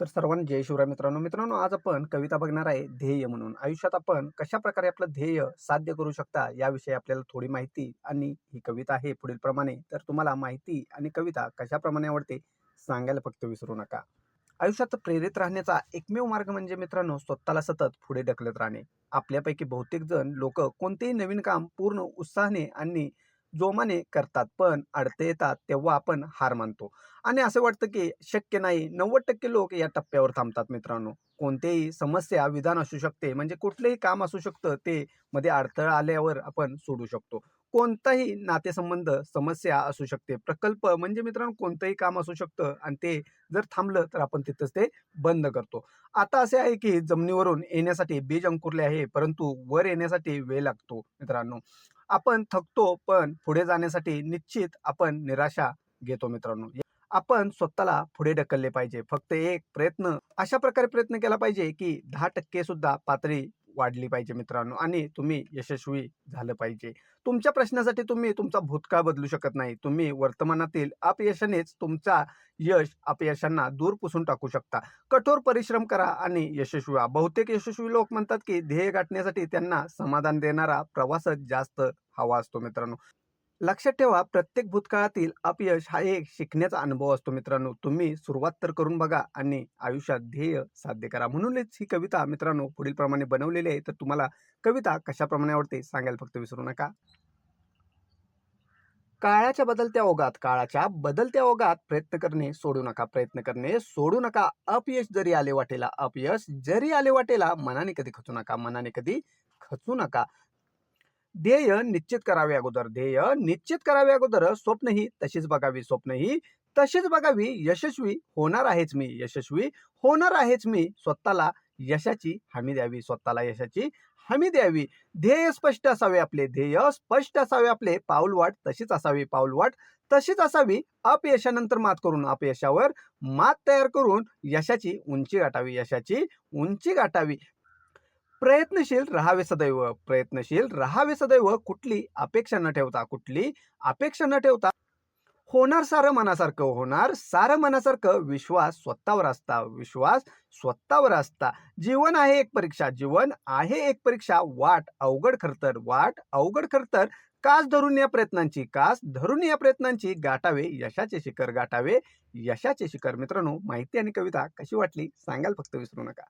तर सर्वांना जय शिवराय मित्रांनो. मित्रांनो आज आपण कविता बघणार आहे ध्येय म्हणून. आयुष्यात आपण कशा प्रकारे आपलं ध्येय साध्य करू शकता याविषयी आपल्याला थोडी माहिती आणि ही कविता आहे पुढील प्रमाणे. तर तुम्हाला माहिती आणि कविता कशाप्रमाणे आवडते सांगायला फक्त विसरू नका. आयुष्यात प्रेरित राहण्याचा एकमेव मार्ग म्हणजे मित्रांनो स्वतःला सतत पुढे ढकलत राहणे. आपल्यापैकी बहुतेक जण लोक कोणतेही नवीन काम पूर्ण उत्साहाने आणि जोमाने करतात पण अडते येतात तेव्हा आपण हार मानतो. आणि असं वाटतं की शक्य नाही. नव्वद टक्के लोक या टप्प्यावर थांबतात मित्रांनो. कोणतेही समस्या विधान असू शकते म्हणजे कुठलंही काम असू शकतं ते मध्ये अडथळा आल्यावर आपण सोडू शकतो. कोणताही नातेसंबंध समस्या असू शकते. प्रकल्प म्हणजे मित्रांनो कोणतंही काम असू शकतं आणि ते जर थांबलं तर आपण तिथंच ते बंद करतो. आता असे आहे की जमिनीवरून येण्यासाठी बीज अंकुरले आहे परंतु वर येण्यासाठी वेळ लागतो मित्रांनो. आपण थकतो पण पुढे जाण्यासाठी निश्चित आपण निराशा घेतो मित्रांनो. आपण स्वतःला पुढे ढकलले पाहिजे. फक्त एक प्रयत्न अशा प्रकारे प्रयत्न केला पाहिजे की दहा टक्के सुद्धा पातळी वाढली पाहिजे मित्रांनो आणि तुम्ही यशस्वी झालं पाहिजे. तुमच्या प्रश्नासाठी तुम्ही तुमचा भूतकाळ बदलू शकत नाही. तुम्ही वर्तमानातील अपयशानेच तुमचा यश अपयशांना दूर पुसून टाकू शकता. कठोर परिश्रम करा आणि यशस्वी व्हा. बहुतेक यशस्वी लोक म्हणतात की ध्येय गाठण्यासाठी त्यांना समाधान देणारा प्रवासच जास्त हवा असतो मित्रांनो. लक्षात ठेवा प्रत्येक भूतकाळातील अपयश हा एक शिकण्याचा अनुभव असतो मित्रांनो. तुम्ही सुरुवात तर करून बघा आणि आयुष्यात ध्येय साध्य करा. म्हणूनच ही कविता मित्रांनो पुढील प्रमाणे बनवलेली आहे. तर तुम्हाला कविता कशाप्रमाणे आवडते सांगायला फक्त विसरू नका. काळाच्या बदलत्या ओघात काळाच्या बदलत्या ओघात प्रयत्न करणे सोडू नका प्रयत्न करणे सोडू नका. अपयश जरी आले वाटेला अपयश जरी आले वाटेला मनाने कधी खचू नका मनाने कधी खचू नका. ध्येय निश्चित करावे अगोदर. ध्येय निश्चित करावे अगोदर स्वप्नही तशीच बघावी. स्वप्नही तशीच बघावी. यशस्वी होणार आहेच मी. यशस्वी होणार आहेच मी. स्वतःला यशाची हमी द्यावी. स्वतःला यशाची हमी द्यावी. ध्येय स्पष्ट असावे आपले. ध्येय स्पष्ट असावे आपले. पाऊलवाट तशीच असावी. पाऊलवाट तशीच असावी. अपयशानंतर मात करून अपयशावर मात तयार करून यशाची उंची गाठावी. यशाची उंची गाठावी. प्रयत्नशील राहावे सदैव प्रयत्नशील राहावे सदैव. कुठली अपेक्षा न ठेवता कुठली अपेक्षा न ठेवता. होणार सारं मनासारखं होणार सारं मनासारखं विश्वास स्वतःवर असता विश्वास स्वतःवर असता. जीवन आहे एक परीक्षा जीवन आहे एक परीक्षा. वाट अवघड खरतर वाट अवघड खरतर कास धरून या प्रयत्नांची कास धरून या प्रयत्नांची गाठावे यशाचे शिखर गाठावे. यशाचे शिखर मित्रांनो माहिती आणि कविता कशी वाटली सांगाल फक्त विसरू नका.